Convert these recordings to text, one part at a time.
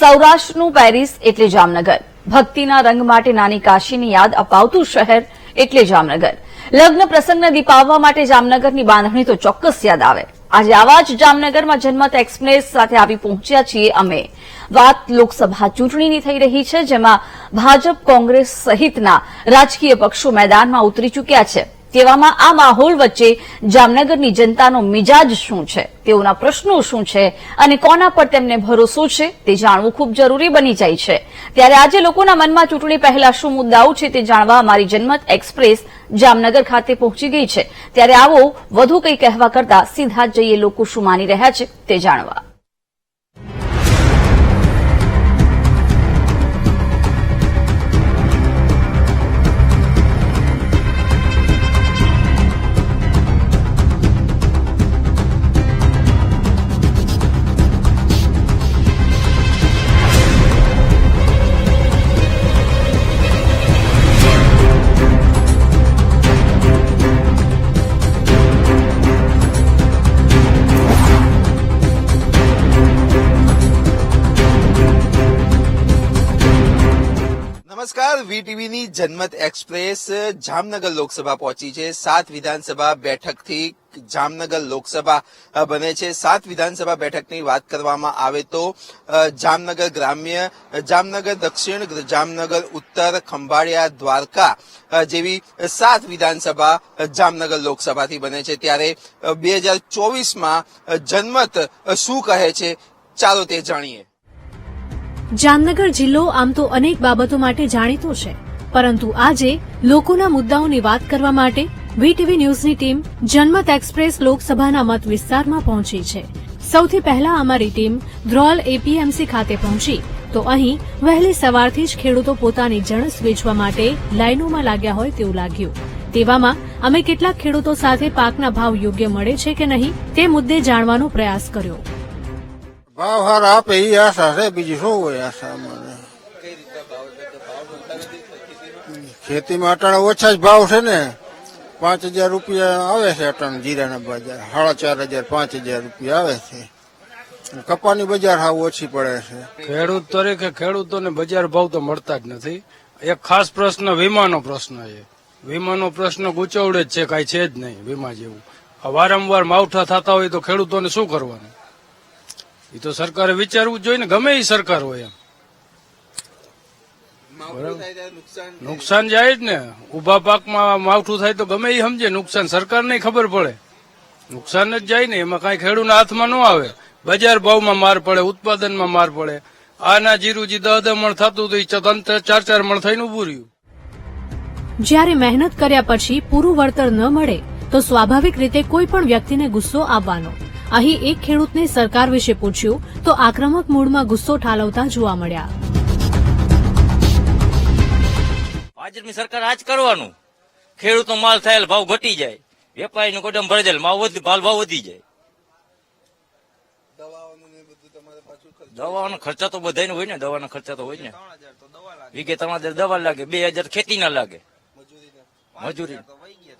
સૌરાષ્ટ્રનું Paris એટલે જામનગર. ભક્તિના રંગ માટે નાની કાશીની યાદ અપાવતું શહેર એટલે જામનગર. લગ્ન પ્રસંગને દીપાવવા માટે જામનગરની બાંધણી તો ચોક્કસ યાદ આવે. આજે આવા જ જામનગરમાં જન્મત એક્સપ્રેસ સાથે આવી પહોંચ્યા છીએ અમે. વાત લોકસભા ચૂંટણીની થઈ રહી છે, જેમાં ભાજપ કોંગ્રેસ સહિતના રાજકીય પક્ષો મેદાનમાં ઉતરી ચૂક્યા છે. તેવામાં આ માહોલ વચ્ચે જામનગરની જનતાનો મિજાજ શું છે? તેઓના પ્રશ્નો શું છે? અને કોના પર તેમને ભરોસો છે? તે જાણવું ખૂબ જરૂરી બની જાય છે. ત્યારે આજે લોકોના મનમાં ચૂંટણી પહેલા શું મુદ્દાઓ છે તે જાણવા અમારી જનમત એક્સપ્રેસ જામનગર ખાતે પહોંચી ગઈ છે. ત્યારે આવો વધુ કંઈ કહેવા કરતા સીધા જઈએ લોકો શું માની રહ્યા છે તે જાણવા. નમસ્કાર. વીટીવીની જનમત એક્સપ્રેસ જામનગર લોકસભા પહોંચી છે. સાત વિધાનસભા બેઠકથી જામનગર લોકસભા બને છે. સાત વિધાનસભા બેઠકની વાત કરવામાં આવે તો જામનગર ગ્રામ્ય જામનગર દક્ષિણ જામનગર ઉત્તર, ખંભાળિયા, દ્વારકા જેવી સાત વિધાનસભા જામનગર લોકસભાથી બને છે. ત્યારે બે હજાર ચોવીસમાં જનમત શું કહે છે? ચાલો તે જાણીએ. જામનગર જિલ્લો આમ તો અનેક બાબતો માટે જાણીતો છે. પરંતુ આજે લોકોના મુદ્દાઓની વાત કરવા માટે વીટીવી ન્યૂઝની ટીમ જનમત એક્સપ્રેસ લોકસભાના મત વિસ્તારમાં પહોંચી છે. સૌથી પહેલા અમારી ટીમ ધ્રોલ એપીએમસી ખાતે પહોંચી. તો અહીં વહેલી સવારથી જ ખેડૂતો પોતાની જણસ વેચવા માટે લાઇનોમાં લાગ્યા હોય તેવું લાગ્યું. તેવામાં અમે કેટલાક ખેડૂતો સાથે પાકના ભાવ યોગ્ય મળે છે કે નહીં તે મુદ્દે જાણવાનો પ્રયાસ કર્યો. ભાવ હાર આપે એ આશા છે, બીજી શું હોય આશા અમારે? ખેતીમાં અટાણા ઓછા જ ભાવ છે ને. પાંચ હજાર રૂપિયા આવે છે અટાણા જીરાના બજાર. સાડા ચાર હજાર, પાંચ હજાર રૂપિયા આવે છે. કપાની બજાર હાવ ઓછી પડે છે. ખેડૂત તરીકે ખેડૂતોને બજાર ભાવ તો મળતા જ નથી. એક ખાસ પ્રશ્ન, વીમાનો પ્રશ્ન છે. વીમાનો પ્રશ્ન ગુચવડે જ છે, કાંઈ છે જ નહીં, વીમા જેવું. વારંવાર માવઠા થતા હોય તો ખેડૂતોને શું કરવાનું? એ તો સરકારે વિચારવું જ જોઈએ ને ગમે એ સરકાર હોય એમ. નુકસાન જાય જ ને. ઊભા પાકમાં માવઠું થાય તો ગમે એ સમજે. નુકસાન સરકારને ખબર પડે. નુકસાન જ જાય ને. એમાં કાંઈ ખેડૂતના હાથમાં ન આવે. બજાર ભાવમાં માર પડે ઉત્પાદનમાં માર પડે. આના જીરુજી દહ દહ મણ થતું હતું એ ચાર ચાર મણ થઈને ઉભું રહ્યું. જ્યારે મહેનત કર્યા પછી પૂરું વળતર ન મળે તો સ્વાભાવિક રીતે કોઈ પણ વ્યક્તિને ગુસ્સો આવવાનો. અહીં એક ખેડૂતને સરકાર વિશે પૂછ્યું તો આક્રમક મૂડમાં ગુસ્સો ઠાલવતા જોવા મળ્યા. ભાજપની સરકાર આજ કરવાનું. ખેડૂતનો માલ થયેલ ભાવ ઘટી જાય. વેપારીનું ગોડમ ભરી જાય માલ ભાવ વધી જાય. દવાનો ખર્ચા તો બધાને હોય ને દવાના ખર્ચા તો હોય ને. વીઘે ત્રણ હજાર દવા લાગે બે હજાર ખેતી ના લાગે મજૂરી.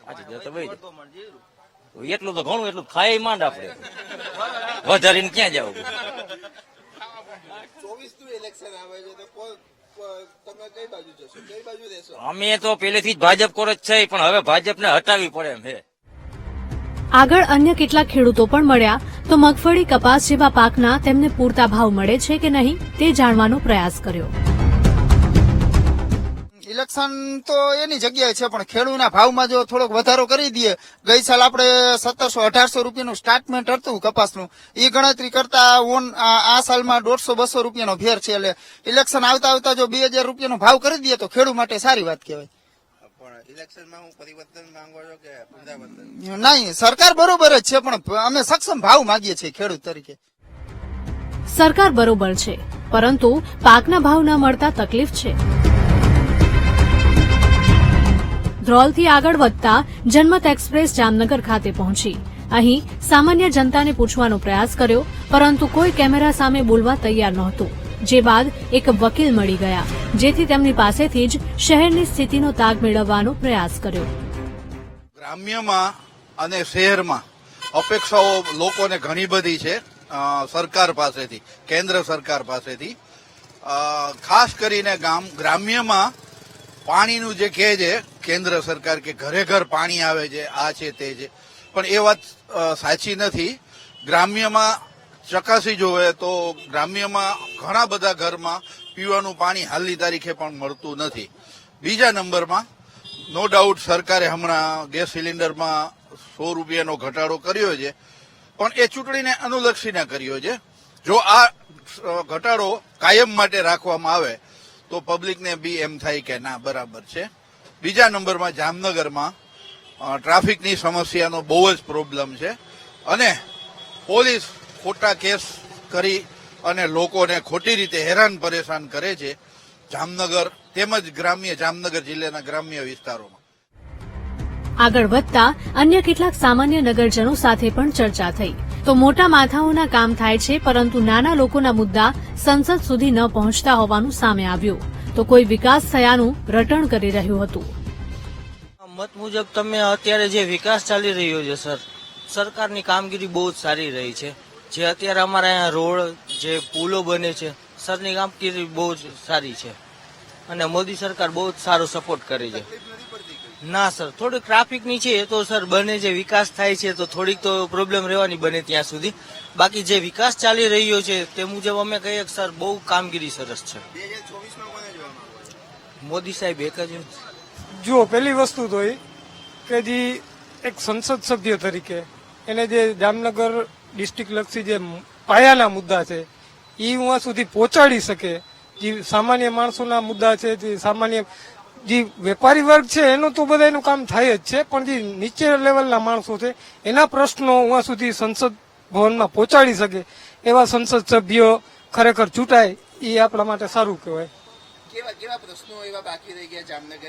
પાંચ તો વહી એટલું તો ઘણું એટલું ખાય માંડ આપડે વધારીને ક્યાં જવું? ચોવીસનું ઇલેક્શન આવે છે તો કોઈ- કોઈ- તમે કઈ બાજુ જશો? કઈ બાજુ રહેશો? અમે તો પહેલેથી જ ભાજપ કોર જ છે પણ હવે ભાજપને હટાવી પડે એમ છે. આગળ અન્ય કેટલાક ખેડૂતો પણ મળ્યા તો મગફળી કપાસ જેવા પાકના તેમને પૂરતા ભાવ મળે છે કે નહીં તે જાણવાનો પ્રયાસ કર્યો. ઇલેક્શન તો એની જગ્યાએ છે પણ ખેડૂતના ભાવમાં જો થોડોક વધારો કરી દઈએ ગઈ સાલ આપણે સત્તરસો અઢારસો રૂપિયાનું સ્ટાર્ટમેન્ટ હતું કપાસનું. એ ગણતરી કરતા ઓન આ સાલમાં દોઢસો બસો રૂપિયાનો ફેર છે એટલે ઇલેક્શન આવતા આવતા જો બે હજાર રૂપિયાનો ભાવ કરી દઈએ તો ખેડૂત માટે સારી વાત કહેવાય. પણ ઇલેક્શનમાં હું પરિવર્તન માંગો છો કે પુનરાવર્તન? નહીં સરકાર બરોબર જ છે પણ અમે સક્ષમ ભાવ માંગીએ છીએ ખેડૂત તરીકે. સરકાર બરોબર છે પરંતુ પાકના ભાવ ન મળતા તકલીફ છે. ધ્રોલથી આગળ વધતા જનમત એક્સપ્રેસ જામનગર ખાતે પહોંચી. અહીં સામાન્ય જનતાને પૂછવાનો પ્રયાસ કર્યો, પરંતુ કોઈ કેમેરા સામે બોલવા તૈયાર નહોતું. જે બાદ એક વકીલ મળી ગયા, જેથી તેમની પાસેથી જ શહેરની સ્થિતિનો તાગ મેળવવાનો પ્રયાસ કર્યો. ગ્રામ્યમાં અને શહેરમાં અપેક્ષાઓ લોકોને ઘણી બધી છે સરકાર પાસેથી, કેન્દ્ર સરકાર પાસેથી. ખાસ કરીને ગામ, ગ્રામ્યમાં પાણીનું જે કહે છે, કેન્દ્ર સરકાર કે ઘરે ઘર પાણી આવે છે, આ છે તે છે. પણ એ વાત સાચી નથી. ગ્રામ્યમાં ચકાસી જોવે તો ગ્રામ્યમાં ઘણા બધા ઘરમાં પીવાનું પાણી હાલની તારીખે પણ મળતું નથી. બીજા નંબરમાં, નો ડાઉટ સરકારે હમણાં ગેસ સિલિન્ડરમાં સો રૂપિયાનો ઘટાડો કર્યો છે. પણ એ ચૂંટણીને અનુલક્ષીને કર્યો છે. જો આ ઘટાડો કાયમ માટે રાખવામાં આવે તો પબ્લિકને બી એમ થાય કે ના, બરાબર છે. બીજા નંબરમાં જામનગરમાં ટ્રાફિકની સમસ્યાનો બહુ જ પ્રોબ્લેમ છે. અને પોલીસ ખોટા કેસ કરી અને લોકોને ખોટી રીતે હેરાન પરેશાન કરે છે જામનગર તેમજ ગ્રામ્ય જામનગર જિલ્લાના ગ્રામ્ય વિસ્તારોમાં. આગળ વધતા અન્ય કેટલાક સામાન્ય નગરજનો સાથે પણ ચર્ચા થઈ. તો મોટા માથાઓના કામ થાય છે, પરંતુ નાના લોકોના મુદ્દા સંસદ સુધી ન પહોંચતા હોવાનું સામે આવ્યું. તો કોઈ વિકાસ થયાનું રટણ કરી રહ્યું હતું. મત મુજબ તમે અત્યારે જે વિકાસ ચાલી રહ્યો છે, સર, સરકારની કામગીરી બહુ જ સારી રહી છે. જે અત્યારે અમારા અહીંયા રોડ, જે પુલો બને છે, સરની કામગીરી બહુ જ સારી છે. અને મોદી સરકાર બહુ જ સારો સપોર્ટ કરે છે. ના સર થોડીક ટ્રાફિકની છે એ તો સર બને જે વિકાસ થાય છે તો થોડીક તો પ્રોબ્લેમ રહેવાની બને ત્યાં સુધી. બાકી જે વિકાસ ચાલી રહ્યો છે તે મુજબ અમે કહીએ કે સર બહુ કામગીરી સરસ છે. મોદી સાહેબ એક જ જુઓ પહેલી વસ્તુ તો એ કે જે એક સંસદ સભ્ય તરીકે એને જે જામનગર ડિસ્ટ્રિક્ટ લક્ષી જે પાયાના મુદ્દા છે એ હું સુધી પહોંચાડી શકે જે સામાન્ય માણસોના મુદ્દા છે જે સામાન્ય જે વેપારી વર્ગ છે એનું તો બધા એનું કામ થાય જ છે પણ જે નીચે લેવલના માણસો છે એના પ્રશ્નો ઉવા સુધી સંસદ ભવનમાં પહોંચાડી શકે એવા સંસદ સભ્યો ખરેખર ચૂંટાય એ આપણા માટે સારું કહેવાય.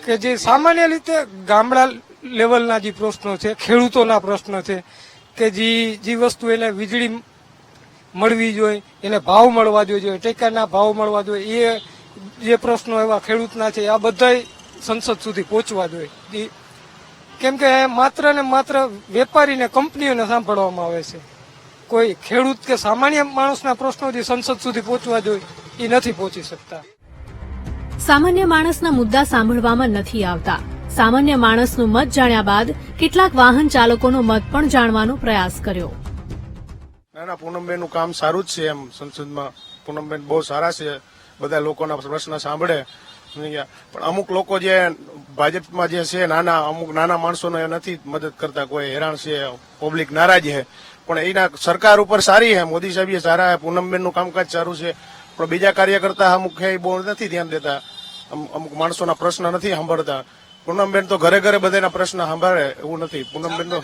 કે જે સામાન્ય રીતે ગામડા લેવલના જે પ્રશ્નો છે ખેડૂતોના પ્રશ્ન છે કે જે જે વસ્તુ એને વીજળી મળવી જોઈએ એને ભાવ મળવા જોઈએ ટેકાના ભાવ મળવા જોઈએ એ જે પ્રશ્નો એવા ખેડૂતના છે આ બધા સંસદ સુધી પહોંચવા જોઈએ. કેમ કે માત્ર ને માત્ર વેપારીને કંપનીઓને સાંભળવામાં આવે છે. કોઈ ખેડૂત કે સામાન્ય માણસના પ્રશ્નો જે સંસદ સુધી પહોંચવા જોઈએ એ નથી પહોંચી શકતા. સામાન્ય માણસના મુદ્દા સાંભળવામાં નથી આવતા. સામાન્ય માણસનું મત જાણ્યા બાદ કેટલાક વાહન ચાલકોનો મત પણ જાણવાનો પ્રયાસ કર્યો. ના ના પૂનમબેન કામ સારું જ છે એમ. સંસદમાં પૂનમબેન બહુ સારા છે. બધા લોકોના પ્રશ્ન સાંભળે. ગયા? પણ અમુક લોકો જે ભાજપમાં જે છે નાના અમુક નાના માણસોને નથી મદદ કરતા કોઈ હેરાન છે પબ્લિક નારાજ છે. પણ એના સરકાર ઉપર સારી છે. મોદી સાહેબ એ સારા છે. પૂનમબેનનું કામકાજ સારું છે. પણ બીજા કાર્યકર્તા અમુક છે એ બહુ નથી ધ્યાન દેતા. અમુક માણસોના પ્રશ્ન નથી સાંભળતા. પૂનમબેન તો ઘરે ઘરે બધાના પ્રશ્ન સાંભળે એવું નથી. પૂનમબેન તો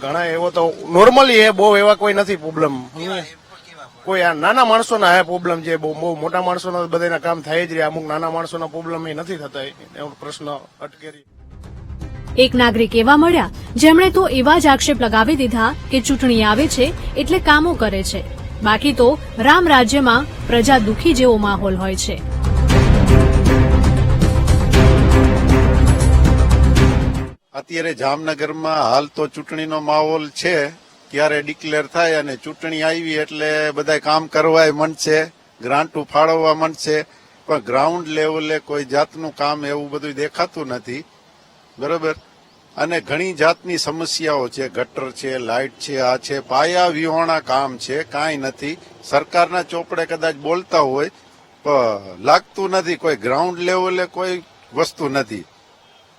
ઘણા એવો તો નોર્મલી એ બહુ એવા કોઈ નથી પ્રોબ્લેમ કોઈ આ નાના માણસોના આ પ્રોબ્લેમ છે બહુ બહુ મોટા માણસોના બધાના કામ થાય જ રહ્યા. અમુક નાના માણસોના પ્રોબ્લેમ એ નથી થતા. એનો પ્રશ્ન અટકેરી એક નાગરિક એવા મળ્યા જેમણે તો એવા જ આક્ષેપ લગાવી દીધા કે ચૂંટણી આવે છે એટલે કામો કરે છે. બાકી તો રામ રાજ્યમાં પ્રજા દુખી જેવો માહોલ હોય છે. અત્યારે જામનગરમાં હાલ તો ચૂંટણીનો માહોલ છે. ક્યારે ડિક્લેર થાય અને ચૂંટણી આવી એટલે બધા કામ કરવાય મનશે ગ્રાન્ટો ફાળવવા મનશે પણ ગ્રાઉન્ડ લેવલે કોઈ જાતનું કામ એવું બધું દેખાતું નથી. બરોબર? અને ઘણી જાતની સમસ્યાઓ છે, ગટર છે, લાઇટ છે, આ છે, પાયા વિહોણા કામ છે, કાંઈ નથી. સરકારના ચોપડે કદાચ બોલતા હોય, પણ લાગતું નથી કોઈ ગ્રાઉન્ડ લેવલે કોઈ વસ્તુ નથી.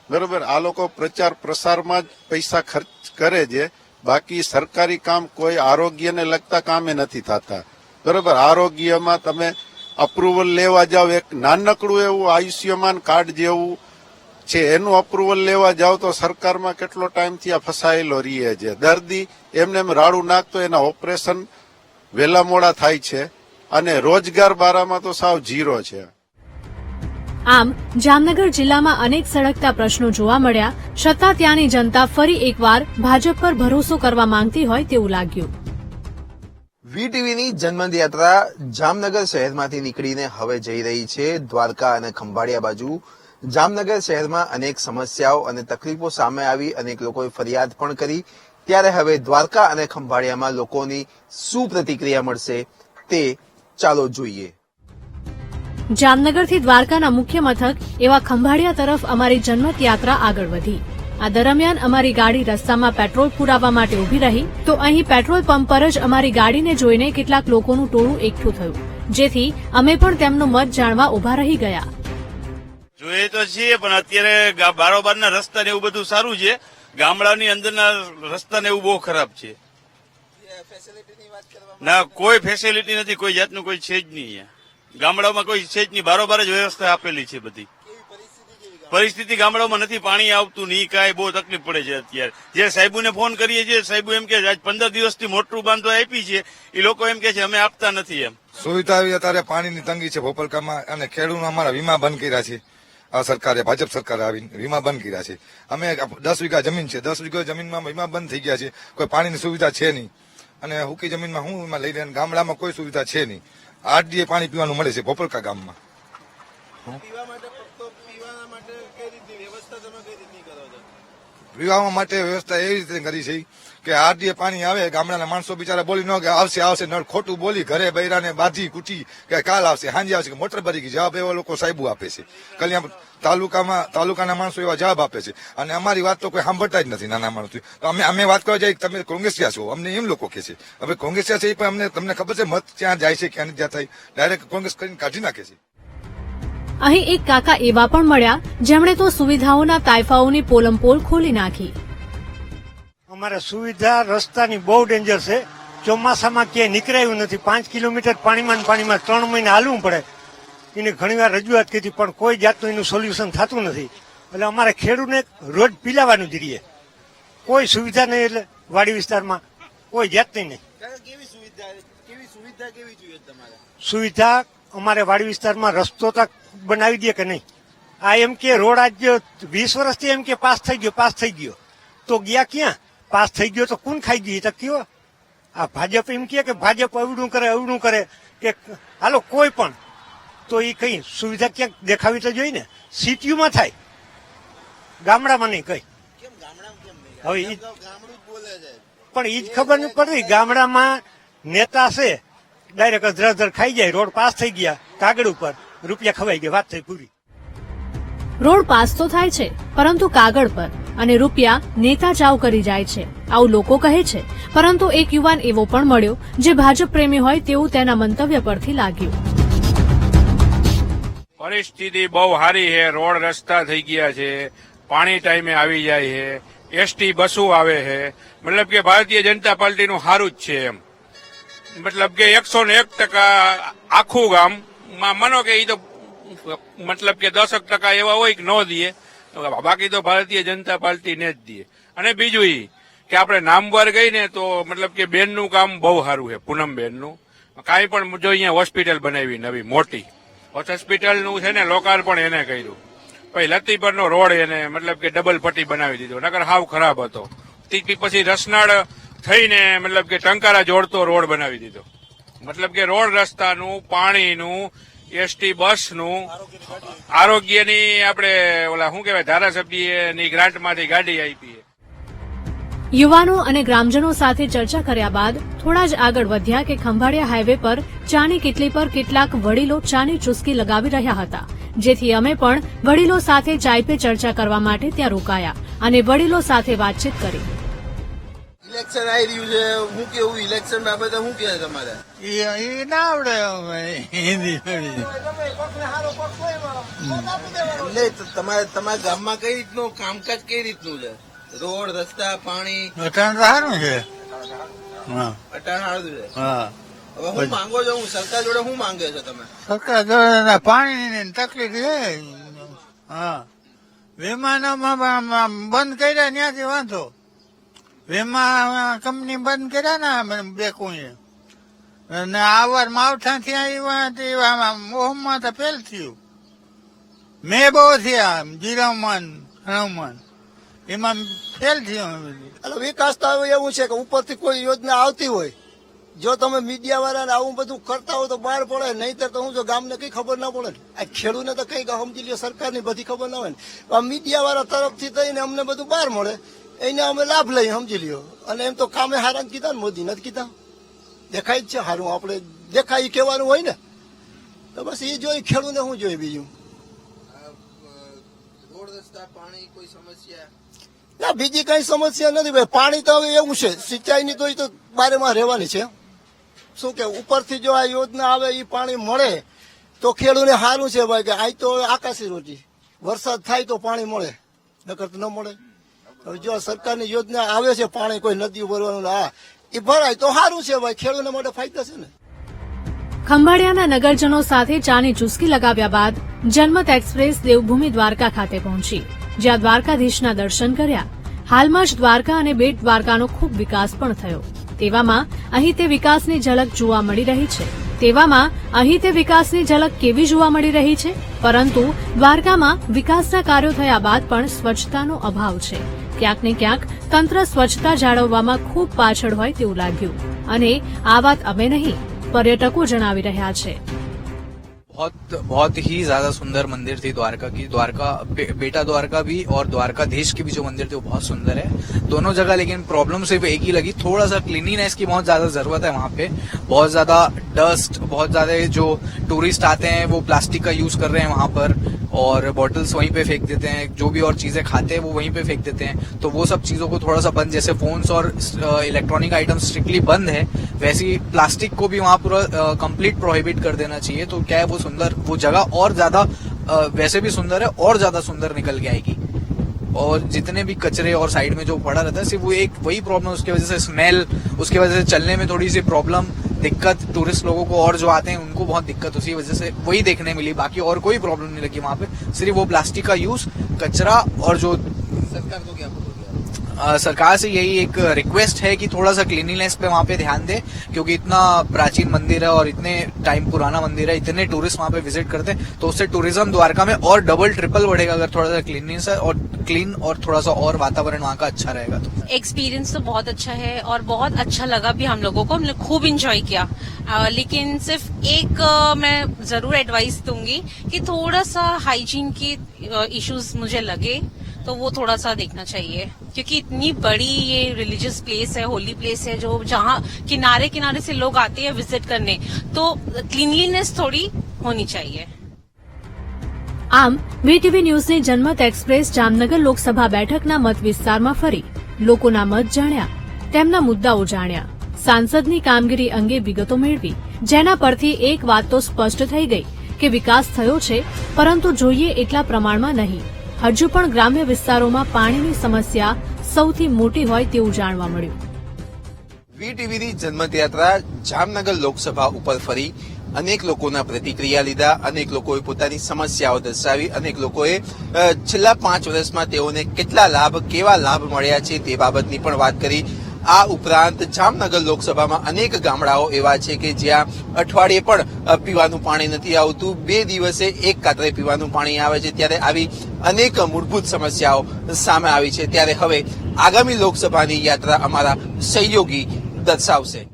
બરોબર? આ લોકો પ્રચાર પ્રસારમાં જ પૈસા ખર્ચ કરે છે. બાકી સરકારી કામ કોઈ આરોગ્યને લગતા કામે નથી થતા. બરોબર? આરોગ્યમાં તમે અપ્રુવલ લેવા જાઓ એક નાનકડું એવું આયુષ્યમાન કાર્ડ જેવું છે, એનું અપ્રુવલ લેવા જાઓ તો સરકારમાં કેટલો ટાઈમથી આ ફસાયેલો રહીએ છે? દર્દી એમને એમ રાડું નાખતો એના ઓપરેશન વહેલા મોડા થાય છે અને રોજગાર બારામાં તો સાવ ઝીરો છે. આમ, જામનગર જિલ્લામાં અનેક સળગતા પ્રશ્નો જોવા મળ્યા, છતાં ત્યાંની જનતા ફરી એકવાર ભાજપ પર ભરોસો કરવા માંગતી હોય તેવું લાગ્યું. વીટીવીની જનમંદ યાત્રા જામનગર શહેરમાંથી નીકળીને હવે જઈ રહી છે દ્વારકા અને ખંભાળિયા બાજુ. જામનગર શહેરમાં અનેક સમસ્યાઓ અને તકલીફો સામે આવી, અનેક લોકોએ ફરિયાદ પણ કરી. ત્યારે હવે દ્વારકા અને ખંભાળિયામાં લોકોની શું પ્રતિક્રિયા મળશે તે ચાલો જોઈએ. જામનગરથી દ્વારકાના મુખ્ય મથક એવા ખંભાળિયા તરફ અમારી જન્મત યાત્રા આગળ વધી. આ દરમિયાન અમારી ગાડી રસ્તામાં પેટ્રોલ પુરાવા માટે ઊભી રહી. તો અહીં પેટ્રોલ પંપ પર જ અમારી ગાડીને જોઈને કેટલાક લોકોનું ટોળું એકઠું થયું. જેથી અમે પણ તેમનો મત જાણવા ઊભા રહી ગયા. જોઈએ તો છીએ પણ અત્યારે બારોબારના રસ્તા ને એવું બધું સારું છે. ગામડાની અંદરના રસ્તા ને એવું બહુ ખરાબ છે. ના કોઈ ફેસિલિટી નથી કોઈ જાતનું કોઈ છે જ નહીં અહીંયા ગામડાઓમાં કોઈ છે જ નહીં બારોબાર જ વ્યવસ્થા આપેલી છે બધી. પરિસ્થિતિ ગામડાઓમાં નથી, પાણી આવતું નહીં, કાંઈ બહુ તકલીફ પડે છે અત્યારે. જે સાહેબુને ફોન કરીએ છીએ, સાહેબુ એમ કે આજ પંદર દિવસથી મોટરું બાંધવા આપી છે. એ લોકો એમ કે છે, અમે આપતા નથી એમ. સુવિધા આવી, અત્યારે પાણીની તંગી છે ભોપલકામાં અને ખેડૂત અમારા વીમા બંધ કર્યા છે. આ સરકારે, ભાજપ સરકારે આવીને વીમા બંધ કર્યા છે. અમે દસ વીઘા જમીન છે, દસ વીઘા જમીનમાં વીમા બંધ થઈ ગયા છે. કોઈ પાણીની સુવિધા છે નહીં. અને હુકી જમીનમાં હું લઈ લઈને ગામડામાં કોઈ સુવિધા છે નહીં. આરડીએ પાણી પીવાનું મળે છે ભોપલકા ગામમાં. પીવા માટે વ્યવસ્થા એવી રીતે કરી છે કે આરડીએ પાણી આવે, ગામડાના માણસો બિચારા બોલી ન કે આવશે આવશે, નળ ખોટું બોલી ઘરે બૈરાને બાધી કૂટી કે કાલ આવશે, હાંજી આવશે, કે મોટર ભરી ગઈ, જવાબ એવા લોકો સાહેબ આપે છે. કલ્યાણ તાલુકામાં, તાલુકાના માણસો એવા જવાબ આપે છે. અને અમારી વાત તો કોઈ સાંભળતા જ નથી નાના માણસો. તો અમે અમે વાત કરવા જઈએ તમે કોંગ્રેસિયા છો, અમને એમ લોકો કે છે. હવે કોંગ્રેસિયા છે એ પણ અમને, તમને ખબર છે, મત ક્યાં જાય છે, ક્યાં જ્યાં, થાય. ડાયરેક્ટ કોંગ્રેસ કરીને કાઢી નાખે છે. અહીં એક કાકા એવા પણ મળ્યા, જેમણે તો સુવિધાઓના તાયફાઓની પોલમપોલ ખોલી નાખી. અમારે સુવિધા રસ્તાની બહુ ડેન્જર છે. ચોમાસામાં ક્યાંય નીકળાયું નથી. પાંચ કિલોમીટર પાણીમાં પાણીમાં ત્રણ મહિને હાલવું પડે. એને ઘણીવાર રજૂઆત કરી પણ કોઈ જાતનું એનું સોલ્યુશન થતું નથી. એટલે અમારે ખેડૂતને રોજ પીલાવાનું જ રહીએ. કોઈ સુવિધા નહીં એટલે વાડી વિસ્તારમાં કોઈ જાતની નહીં. કેવી સુવિધા કેવી સુવિધા કેવી સુવિધા અમારે વાડી વિસ્તારમાં રસ્તો તક બનાવી દે કે નહીં? આ એમ કે રોડ આજ વીસ વર્ષથી એમ કે પાસ થઈ ગયો પાસ થઈ ગયો. તો ગયા ક્યાં? પાસ થઈ ગયો તો કોણ ખાઈ ગઈ એ તો કયો આ ભાજપ એમ કહે કે ભાજપ અવડું કરે અવડું કરે. કે હાલો કોઈ પણ. તો એ કઈ સુવિધા ક્યાંક દેખાવી તો જોઈએ ને? સિટીઓમાં થાય. ગામડામાં નહીં કઈ. હવે એ પણ એ જ ખબર નથી પડતી. ગામડામાં નેતા છે. ડાયરેક્ટ અધર અધર ખાઈ જાય. રોડ પાસ થઈ ગયા. કાગળ ઉપર રૂપિયા ખવાઈ ગયા. વાત થઈ પૂરી. રોડ પાસ તો થાય છે પરંતુ કાગળ પર. અને રૂપિયા નેતા ચાવ કરી જાય છે. આવું લોકો કહે છે. પરંતુ એક યુવાન એવો પણ મળ્યો, જે ભાજપ પ્રેમી હોય તેવું તેના મંતવ્ય પરથી લાગ્યું. પરિસ્થિતિ બહુ સારી છે. રોડ રસ્તા થઈ ગયા છે. પાણી ટાઈમે આવી જાય છે. એસટી બસો આવે છે. મતલબ કે ભારતીય જનતા પાર્ટીનું સારું જ છે એમ. મતલબ કે એકસો ને એક ટકા આખું ગામમાં માનો કે એ તો, મતલબ કે દસક ટકા એવા હોય કે ન દઈએ. બાકી તો ભારતીય જનતા પાર્ટી ને જ દઈએ. અને બીજું એ કે આપણે નામવાર ગઈ ને તો મતલબ કે બેનનું કામ બહુ સારું છે, પૂનમ બેનનું. કાંઈ પણ જો અહીંયા હોસ્પિટલ બનાવી નવી, મોટી. હોસ્પિટલનું છે ને, લોકાર્પણ એને કર્યું. પછી લતીપરનો રોડ એને મતલબ કે ડબલ પટ્ટી બનાવી દીધો નગર હાવ ખરાબ હતો. તી પછી રસનાળ થઈને મતલબ કે ટંકારા જોડતો રોડ બનાવી દીધો. મતલબ કે રોડ રસ્તાનું, પાણીનું એસટી બસનું આરોગ્યની આપણે ઓલા શું કહેવાય, ધારાસભ્યની ગ્રાન્ટમાંથી ગાડી આપી યુવાનો અને ગ્રામજનો સાથે ચર્ચા કર્યા બાદ થોડા જ આગળ વધ્યા કે ખંભાળિયા હાઈવે પર ચાની કેટલી પર કેટલાક વડીલો ચાની ચુસ્કી લગાવી રહ્યા હતા, જેથી અમે પણ વડીલો સાથે ચાય પે ચર્ચા કરવા માટે ત્યાં રોકાયા અને વડીલો સાથે વાતચીત કરી. ઇલેક્શન આવી રહ્યું છે હું કેવું ઇલેક્શન બાબતે શું કહે તમારે? એ ના આવડે હિન્દી એટલે તમારે તમારા ગામમાં કઈ રીતનું કામકાજ કઈ રીતનું છે? રોડ રસ્તા પાણી? અટાણ સારું છે. હા. અટાણ સારું છે. હા. હવે હું માંગો છો હું સરકાર જોડે શું માંગે છો તમે? સરકાર જોડે પાણીની તકલીફ છે. હા. વિમાનોમાં બંધ કર્યા ત્યાંથી વાંધો. વીમા કંપની બંધ કર્યા ને બે કુંએ અને આવાર માવઠા થયા એવા મોહમાં તો ફેલ થયું. મેં બહુ થયા જીરામન હનુમાન એમાં ફેલ થયું એટલે વિકાસ તો એવું છે કે ઉપરથી કોઈ યોજના આવતી હોય. જો તમે મીડિયા વાળાને આવું બધું કરતા હોય તો બહાર પડે, નહીતર તો હું જો ગામને કઈ ખબર ના પડે આ ખેડૂતને તો કઈ સમજી લ્યો સરકારની બધી ખબર ના હોય ને. મીડિયા વાળા તરફથી થઈને અમને બધું બહાર મળે. એને અમે લાભ લઈએ સમજી લ્યો. અને એમ તો કામે હારા ને કીધા ને મોદી નથી કીધા. દેખાય જ છે હારું આપણે દેખાય કહેવાનું હોય ને. તો બસ એ જોઈ ખેડૂને શું જોઈએ બીજું? પાણી કોઈ સમસ્યા? ના બીજી કઈ સમસ્યા નથી ભાઈ. પાણી તો હવે એવું છે સિંચાઈની તો એ તો બારેમાં રહેવાની છે. શું કે ઉપરથી જો આ યોજના આવે એ પાણી મળે તો ખેડૂને સારું છે ભાઈ કે આ તો આકાશી રોટી વરસાદ થાય તો પાણી મળે નકર તો ન મળે. જો સરકારની યોજના આવે છે, પાણી કોઈ નદી ભરવાનું આ એ ભરાય તો સારું છે ભાઈ ખેડૂને માટે ફાયદા છે ને. ખંભાળિયાના નગરજનો સાથે ચાની ચુસ્કી લગાવ્યા બાદ જનમત એક્સપ્રેસ દેવભૂમિ દ્વારકા ખાતે પહોંચી, જ્યાં દ્વારકાધીશના દર્શન કર્યા. હાલમાં જ દ્વારકા અને બેટ દ્વારકાનો ખૂબ વિકાસ પણ થયો. તેવામાં અહીં તે વિકાસની ઝલક જોવા મળી રહી છે. તેવામાં અહીં તે વિકાસની ઝલક કેવી જોવા મળી રહી છે? પરંતુ દ્વારકામાં વિકાસના કાર્યો થયા બાદ પણ સ્વચ્છતાનો અભાવ છે. ક્યાંક ને ક્યાંક તંત્ર સ્વચ્છતા જાળવવામાં ખૂબ પાછળ હોય તેવું લાગ્યું અને આ વાત અમે નહીં પર્યટકો જણાવી રહ્યા છે बहुत बहुत ही ज्यादा सुंदर मंदिर थी द्वारका की द्वारका बे, बेटा द्वारका भी और द्वारकाधीश की भी जो मंदिर थे वो बहुत सुंदर है दोनों जगह लेकिन प्रॉब्लम सिर्फ एक ही लगी थोड़ा सा क्लीनिनेस की बहुत ज्यादा जरूरत है वहाँ पे बहुत ज्यादा डस्ट बहुत ज्यादा जो टूरिस्ट आते हैं वो प्लास्टिक का यूज कर रहे हैं वहाँ पर और बॉटल्स वहीं पे फेंक देते हैं, जो भी और चीज़ें खाते हैं, वो वहीं पे फेंक देते हैं। तो वो सब चीज़ों को थोड़ा सा बंद, जैसे फोन्स और इलेक्ट्रॉनिक आइटम्स स्ट्रिक्टली बंद है, वैसे ही प्लास्टिक को भी वहाँ पूरा कंप्लीट प्रोहिबिट कर देना चाहिए तो क्या है वो सुंदर, वो जगह और ज़्यादा वैसे भी सुंदर है और ज़्यादा सुंदर निकल के आएगी। और जितने भी कचरे और साइड में जो पड़ा रहता है, सिर्फ़ वो एक, वही प्रॉब्लम उसकी वजह से स्मेल उसकी वजह से चलने में थोड़ी सी प्रॉब्लम दिक्कत टूरिस्ट लोगों को और जो आते हैं उनको बहुत दिक्कत उसी वजह से वही देखने मिली बाकी और कोई प्रॉब्लम नहीं लगी वहाँ पे सिर्फ वो प्लास्टिक का यूज कचरा और जो सरकार को क्या सरकार से यही एक रिक्वेस्ट है कि थोड़ा सा क्लीनिनेस पे वहाँ पे ध्यान दे क्योंकि इतना प्राचीन मंदिर है और इतने टाइम पुराना मंदिर है इतने टूरिस्ट वहाँ पे विज़िट करते हैं तो उससे टूरिज़्म द्वारका में और डबल ट्रिपल बढ़ेगा अगर थोड़ा सा क्लीननेस और क्लीन और थोड़ा सा और वातावरण वहाँ का अच्छा रहेगा तो। एक्सपीरियंस तो बहुत अच्छा है और बहुत अच्छा लगा भी हम लोगों को हमने खूब इंजॉय किया। अ, लेकिन सिर्फ़ एक अ, मैं ज़रूर एडवाइस दूँगी कि थोड़ा सा हाइजीन की इश्यूज़ मुझे लगे तो वो थोड़ा सा देखना चाहिए क्योंकि इतनी बड़ी ये रिलीजियस प्लेस है होली प्लेस है जो जहाँ किनारे किनारे से लोग आते हैं विजिट करने तो क्लीनलीनेस थोड़ी होनी चाहिए આમ વીટીવી ન્યૂઝની જનમત એક્સપ્રેસ જામનગર લોકસભા બેઠકના મત વિસ્તારમાં ફરી લોકોના મત જાણ્યા તેમના મુદ્દાઓ જાણ્યા સાંસદની કામગીરી અંગે વિગતો મેળવી જેના પરથી એક વાત તો સ્પષ્ટ થઈ ગઈ કે વિકાસ થયો છે પરંતુ જોઈએ એટલા પ્રમાણમાં નહીં હજુ પણ ગ્રામ્ય વિસ્તારોમાં પાણીની સમસ્યા સૌથી મોટી હોય તેવું જાણવા મળ્યું. વીટીવીની જન્મત યાત્રા જામનગર લોકસભા ઉપર ફરી અનેક લોકોના પ્રતિક્રિયા લીધા, અનેક લોકોએ પોતાની સમસ્યાઓ દર્શાવી, અનેક લોકોએ છેલ્લા પાંચ વર્ષમાં તેઓને કેટલા લાભ, કેવા લાભ મળ્યા છે તે બાબતની પણ વાત કરી. આ ઉપરાંત જામનગર લોકસભામાં અનેક ગામડાઓ એવા છે કે જ્યાં અઠવાડિયે પણ પીવાનું પાણી નથી આવતું. બે દિવસે એક કાતરે પીવાનું પાણી આવે છે. ત્યારે આવી અનેક મૂળભૂત સમસ્યાઓ સામે આવી છે. ત્યારે હવે આગામી લોકસભાની યાત્રા અમારા સહયોગી દર્શાવશે.